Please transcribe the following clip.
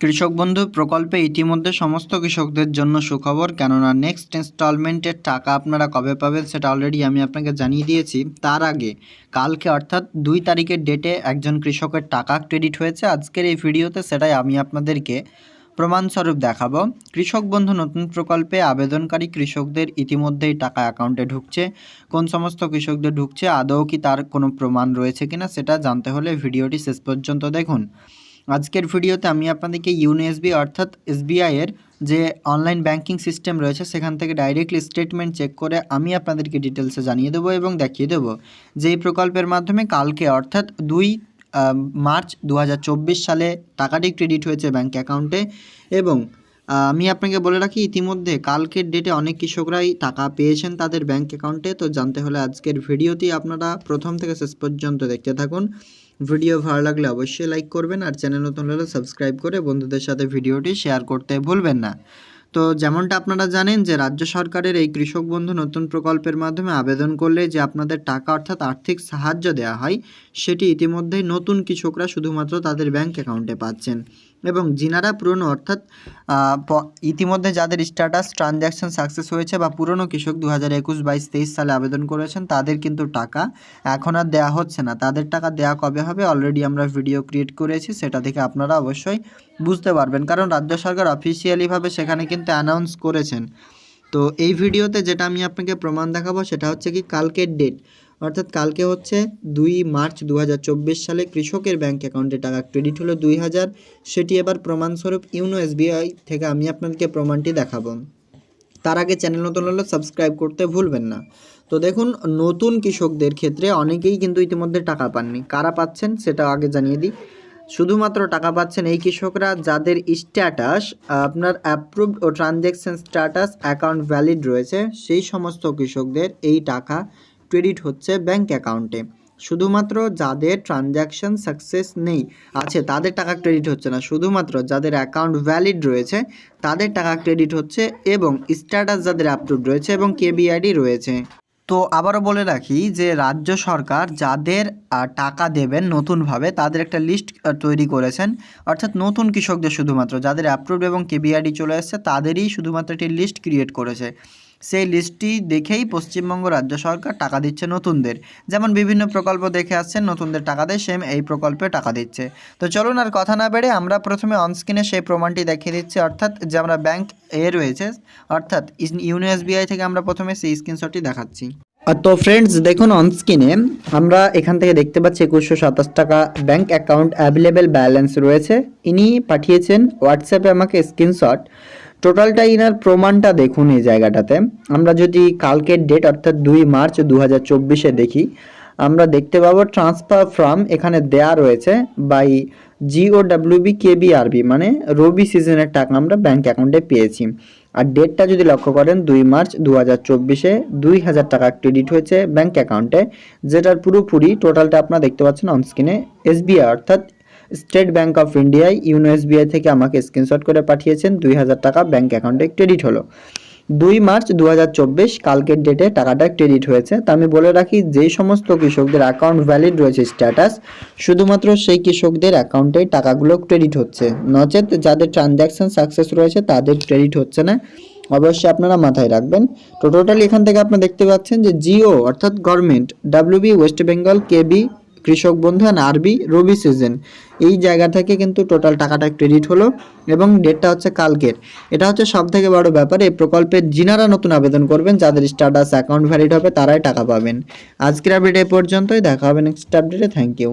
কৃষক বন্ধু প্রকল্পে ইতিমধ্যে সমস্ত কৃষকদের জন্য সুখবর, কেননা নেক্সট ইনস্টলমেন্টের টাকা আপনারা কবে পাবেন সেটা অলরেডি আমি আপনাকে জানিয়ে দিয়েছি। তার আগে, কালকে অর্থাৎ দুই তারিখের ডেটে একজন কৃষকের টাকা ক্রেডিট হয়েছে। আজকের এই ভিডিওতে সেটাই আমি আপনাদেরকে প্রমাণস্বরূপ দেখাবো। কৃষক বন্ধু নতুন প্রকল্পে আবেদনকারী কৃষকদের ইতিমধ্যেই টাকা অ্যাকাউন্টে ঢুকছে। কোন সমস্ত কৃষকদের ঢুকছে, আদৌ কি তার কোনো প্রমাণ রয়েছে কিনা সেটা জানতে হলে ভিডিওটি শেষ পর্যন্ত দেখুন। আজকের ভিডিওতে আমি আপনাদেরকে ইউনো এসবি অর্থাৎ এসবিআই এর যে অনলাইন ব্যাংকিং সিস্টেম রয়েছে, সেখান থেকে ডাইরেক্টলি স্টেটমেন্ট চেক করে আমি আপনাদেরকে ডিটেলসে জানিয়ে দেবো এবং দেখিয়ে দেবো যে এই প্রকল্পের মাধ্যমে কালকে অর্থাৎ দুই মার্চ দু হাজার চব্বিশ সালে টাকাটি ক্রেডিট হয়েছে ব্যাঙ্ক অ্যাকাউন্টে এবং আমি আপনাকে বলে রাখি, ইতিমধ্যে কালকের ডেটে অনেক কৃষকরাই টাকা পেয়েছেন তাদের ব্যাংক অ্যাকাউন্টে তো জানতে হলে আজকের ভিডিওটি আপনারা প্রথম থেকে শেষ পর্যন্ত দেখতে থাকুন। ভিডিও ভালো লাগলে অবশ্যই লাইক করবেন আর চ্যানেল নতুন হলে সাবস্ক্রাইব করে বন্ধুদের সাথে ভিডিওটি শেয়ার করতে ভুলবেন না। তো যেমনটা আপনারা জানেন যে রাজ্য সরকারের এই কৃষক বন্ধু নতুন প্রকল্পের মাধ্যমে আবেদন করলে যে আপনাদের টাকা অর্থাৎ আর্থিক সাহায্য দেওয়া হয়, সেটি ইতিমধ্যেই নতুন কৃষকরা শুধুমাত্র তাদের ব্যাংক অ্যাকাউন্টে পাচ্ছেন। এবং যিনারা পুরনো, অর্থাৎ ইতিমধ্যে যাদের স্ট্যাটাস ট্রানজ্যাকশন সাকসেস হয়েছে বা পুরনো কৃষক দু হাজার একুশ বাইশ তেইশ সালে আবেদন করেছেন, তাদের কিন্তু টাকা এখন আর দেওয়া হচ্ছে না। তাদের টাকা দেওয়া কবে হবে অলরেডি আমরা ভিডিও ক্রিয়েট করেছি, সেটা থেকে আপনারা অবশ্যই বুঝতে পারবেন। কারণ রাজ্য সরকার অফিসিয়ালিভাবে সেখানে কিন্তু অ্যানাউন্স করেছেন। তো এই ভিডিওতে যেটা আমি আপনাকে প্রমাণ দেখাবো, সেটা হচ্ছে কি কালকের ডেট অর্থাৎ কালকে হচ্ছে দুই মার্চ দু হাজার চব্বিশ সালে কৃষকের ব্যাংক অ্যাকাউন্টে টাকা ক্রেডিট হলো দুই হাজার। সেটি এবার প্রমাণস্বরূপ ইউনো এসবিআই থেকে আমি আপনাদেরকে প্রমাণটি দেখাবো। তার আগে চ্যানেল নতুন হলে সাবস্ক্রাইব করতে ভুলবেন না। তো দেখুন, নতুন কৃষকদের ক্ষেত্রে অনেকেই কিন্তু ইতিমধ্যে টাকা পাননি। কারা পাচ্ছেন সেটা আগে জানিয়ে দিই। শুধুমাত্র টাকা পাচ্ছেন এই কৃষকরা যাদের স্ট্যাটাস, আপনার অ্যাপ্রুভড ও ট্রানজ্যাকশন স্ট্যাটাস অ্যাকাউন্ট ভ্যালিড রয়েছে, সেই সমস্ত কৃষকদের এই টাকা ক্রেডিট হচ্ছে ব্যাংক অ্যাকাউন্টে। শুধুমাত্র যাদের ট্রানজ্যাকশন সাকসেস নেই, আছে, তাদের টাকা ক্রেডিট হচ্ছে না। শুধুমাত্র যাদের অ্যাকাউন্ট ভ্যালিড রয়েছে, তাদের টাকা ক্রেডিট হচ্ছে এবং স্ট্যাটাস যাদের অ্যাপ্রুভ রয়েছে এবং কেবিআইডি রয়েছে। তো আবারও বলে রাখি যে, রাজ্য সরকার যাদের টাকা দেবেন নতুনভাবে, তাদের একটা লিস্ট তৈরি করেছেন। অর্থাৎ নতুন কৃষকদের শুধুমাত্র, যাদের অ্যাপ্রুভ এবং কেবিআইডি চলে এসেছে, তাদেরই শুধুমাত্র একটি লিস্ট ক্রিয়েট করেছে। সেই লিস্টটি দেখেই পশ্চিমবঙ্গ রাজ্য সরকার টাকা দিচ্ছে নতুনদের। যেমন বিভিন্ন প্রকল্প দেখে আসছেন, নতুনদের টাকা দেয় সেম এই প্রকল্পে টাকা দিচ্ছে। তো চলুন আর কথা না বেড়ে আমরা প্রথমে অনস্ক্রিনে সেই প্রমাণটি দেখিয়ে দিচ্ছি। অর্থাৎ যে আমরা ব্যাংক এ রয়েছে, অর্থাৎ ইউনো এসবিআই থেকে আমরা প্রথমে সেই স্ক্রিনশটটি দেখাচ্ছি। তো ফ্রেন্ডস দেখুন অনস্ক্রিনে আমরা এখান থেকে দেখতে পাচ্ছি একুশশো সাতাশ টাকা ব্যাংক অ্যাকাউন্ট অ্যাভেলেবেল ব্যালেন্স রয়েছে। ইনি পাঠিয়েছেন হোয়াটসঅ্যাপে আমাকে স্ক্রিনশট টোটালটা ইনার প্রমাণটা দেখুন এই জায়গাটাতে। আমরা যদি কালকের ডেট অর্থাৎ দুই মার্চ দু হাজার দেখি, আমরা দেখতে পাবো ট্রান্সফার ফ্রম এখানে দেয়া রয়েছে বাই জিও ডাব্লিউবি কেবিআরবি মানে রবি সিজনের টাকা আমরা ব্যাংক অ্যাকাউন্টে পেয়েছি। আর ডেটটা যদি লক্ষ্য করেন, দুই মার্চ দু হাজার চব্বিশে দুই হাজার টাকা ক্রেডিট হয়েছে ব্যাংক অ্যাকাউন্টে যেটার পুরোপুরি টোটালটা আপনারা দেখতে পাচ্ছেন অনস্ক্রিনে এসবিআই অর্থাৎ স্টেট ব্যাংক অফ ইন্ডিয়ায় ইউনো এসবিআই থেকে আমাকে স্ক্রিনশট করে পাঠিয়েছেন, দুই হাজার টাকা ব্যাংক অ্যাকাউন্টে ক্রেডিট হলো। দুই মার্চ দু হাজার চব্বিশ, কালকের ডেটে টাকাটা ক্রেডিট হয়েছে। তা আমি বলে রাখি যেই সমস্ত কৃষকদের অ্যাকাউন্ট ভ্যালিড রয়েছে স্ট্যাটাস শুধুমাত্র সেই কৃষকদের অ্যাকাউন্টে টাকাগুলো ক্রেডিট হচ্ছে। নচেত যাদের ট্রানজ্যাকশন সাকসেস রয়েছে, তাদের ক্রেডিট হচ্ছে না। অবশ্যই আপনারা মাথায় রাখবেন। তো টোটালি এখান থেকে আপনারা দেখতে পাচ্ছেন যে জিও, অর্থাৎ government WB West Bengal KB Krishak Bandhu and আরবি রবি সিজন এই জায়গা থেকে কিন্তু টোটাল টাকাটা ক্রেডিট হলো এবং ডেটটা হচ্ছে কালকের। এটা হচ্ছে সব থেকে বড় ব্যাপার, এই প্রকল্পের জিনারা নতুন আবেদন করবেন, যাদের স্ট্যাটাস অ্যাকাউন্ট ভ্যালিড হবে, তারাই টাকা পাবেন। আজকের আপডেট এ পর্যন্তই, দেখা হবে নেক্সট আপডেটে থ্যাংক ইউ